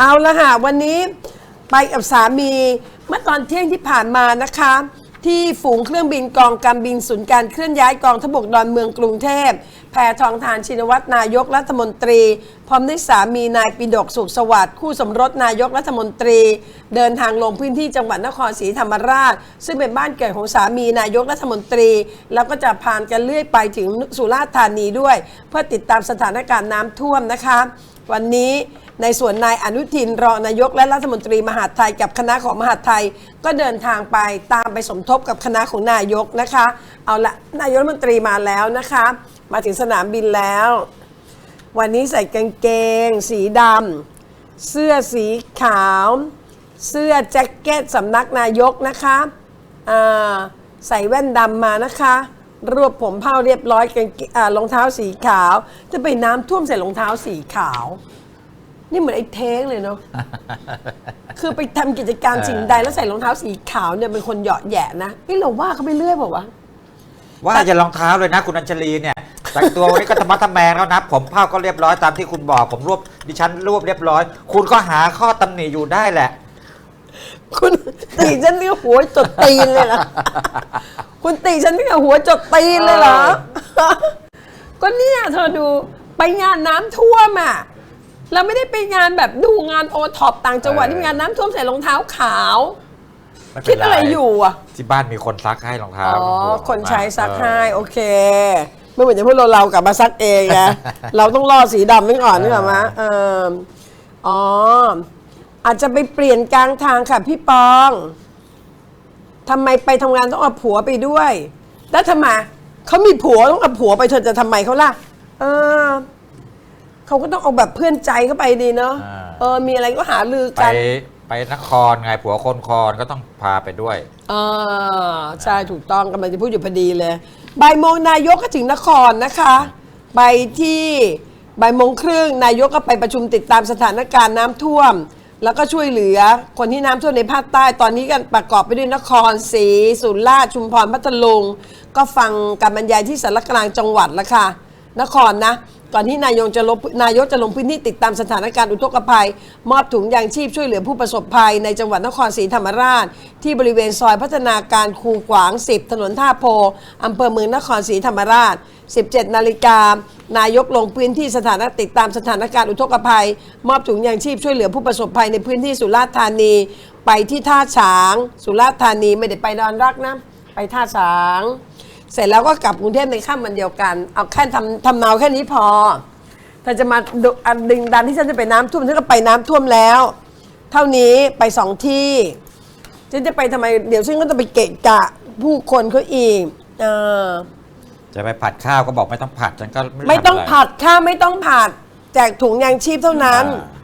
เอาละค่ะวันนี้ไปกับสามีเมื่อตอนเที่ยงที่ผ่านมานะคะ ที่ฝูงเครื่องบินกองการบินศูนย์การเคลื่อนย้ายกองทบกดอนเมืองกรุงเทพแพทองทานชินวัตรนายกรัฐมนตรี พร้อมด้วยสามีนายปิดกสุขสวัสดิ์คู่สมรสนายกรัฐมนตรี เดินทางลงพื้นที่จังหวัดนครศรีธรรมราช ซึ่งเป็นบ้านเกิดของสามีนายกรัฐมนตรี แล้วก็จะผ่านกันเรื่อยไปถึงสุราษฎร์ธานีด้วย เพื่อติดตามสถานการณ์น้ำท่วมนะคะ วันนี้ ในส่วนนายอนุทินรองนายกและรัฐมนตรีมหาดไทยกับคณะของมหาดไทย ก็เดินทางไปตามไปสมทบกับคณะของนายกนะคะ เอาละนายกรัฐมนตรีมาแล้วนะคะ มาถึงสนามบินแล้ว วันนี้ใส่กางเกง สีดำเสื้อสีขาว เสื้อแจ็คเก็ตสำนักนายกนะคะใส่แว่นดำมานะคะรวบผมเผ้าเรียบร้อยกางรองเท้าสีขาว จะไปน้ำท่วมใส่รองเท้าสีขาว นี่เหมือนไอ้เท้งเลยเนาะ คือไปทำกิจการสิ่งใดแล้วใส่รองเท้าสีขาวเนี่ยเป็นคนเหยาะแหยะนะนี่เราว่าเขาไปเรื่อยบอกว่าวะว่าจะรองเท้าเลยนะคุณอัญชลีเนี่ยแต่งตัววันนี้ก็ธรรมะทะแมงแล้วนะ ผมเผ้าก็เรียบร้อยตามที่คุณบอก ผมรวบดิฉันรวบเรียบร้อย คุณก็หาข้อตำหนิอยู่ได้แหละ คุณตีฉันนี่หัวจดตีนเลยเหรอ คุณตีฉันนี่หัวจดตีนเลยเหรอ ก็เนี่ยเธอดูไปงานน้ำท่วมอะ เราไม่ได้ไปงานแบบดูงานโอท็อปต่างจังหวัดเออที่มีงานน้ำท่วมใส่รองเท้าขาว ม่เป็คิดนอะไรอยู่อะ ที่บ้านมีคนซักให้รองเท้าอ๋อไม่ต้องห่วงคนใช้ซักเออให้ โอเค ไม่เหมือนอย่างพวกเราเรากลับมาซักเองไงเราต้องล่อสีดำไว้ก่อนนี่หรอมะเอออ๋อ อาจจะไปเปลี่ยนกลางทางค่ะพี่ปองทำไมไปทำงานต้องเอาผัวไปด้วย แล้วทำไมเขามีผัวต้องเอาผัวไปเธอจะทำไมเขาล่ะ เออ เขาก็ต้องเอาแบบเพื่อนใจเข้าไปดีเนาะเออมีอะไรก็หาลือไปกันไปนครไงผัวคนคอนก็ต้องพาไปด้วยอ่าใช่ถูกต้องกำลังจะพูดอยู่พอดีเลยบ่ายโมงนายกก็ถึงนครนะคะ ไปที่บ่ายโมงครึ่งนายกก็ไปประชุมติดตามสถานการณ์น้ำท่วม แล้วก็ช่วยเหลือคนที่น้ำท่วมในภาคใต้ตอนนี้กันประกอบไปด้วยนครศรีสุราษฎร์ชุมพรพัทลุงก็ฟังการบรรยายที่สารกลางจังหวัดแล้วค่ะ นครนะ ก่อนที่นายกจะลงนายกจะลงพื้นที่ติดตามสถานการณ์อุทกภัย มอบถุงยางชีพช่วยเหลือผู้ประสบภัย ในจังหวัดนครศรีธรรมราช ที่บริเวณซอยพัฒนาการคูขวาง 10 ถนนท่าโพอำเภอเมืองนครศรีธรรมราช 17 นาฬิกานายกลงพื้นที่สถานติดตามสถานการณ์อุทกภัย มอบถุงยางชีพช่วยเหลือผู้ประสบภัยในพื้นที่สุราษฎร์ธานี ไปที่ท่าฉาง สุราษฎร์ธานีไม่ได้ไปดอนรักนะ ไปท่าฉาง เสร็จแล้วก็กลับกรุงเทพในค่ำวันเดียวกัน เอาแค่ทำทำเนาแค่นี้พอถ้าจะมาดุอันดึงดันที่ฉันจะไปน้ำท่วมฉันก็ไปน้ำท่วมแล้ว เท่านี้ไปสองที่ฉันจะไปทำไมเดี๋ยวฉันก็ต้องไปเกะกะผู้คนเขาอีกเออจะไปผัดข้าวก็บอกไม่ต้องผัดฉันก็ไม่ต้องทำะรผัดข้าวไม่ต้องผัดแจกถุงยางชีพเท่านั้นอ่า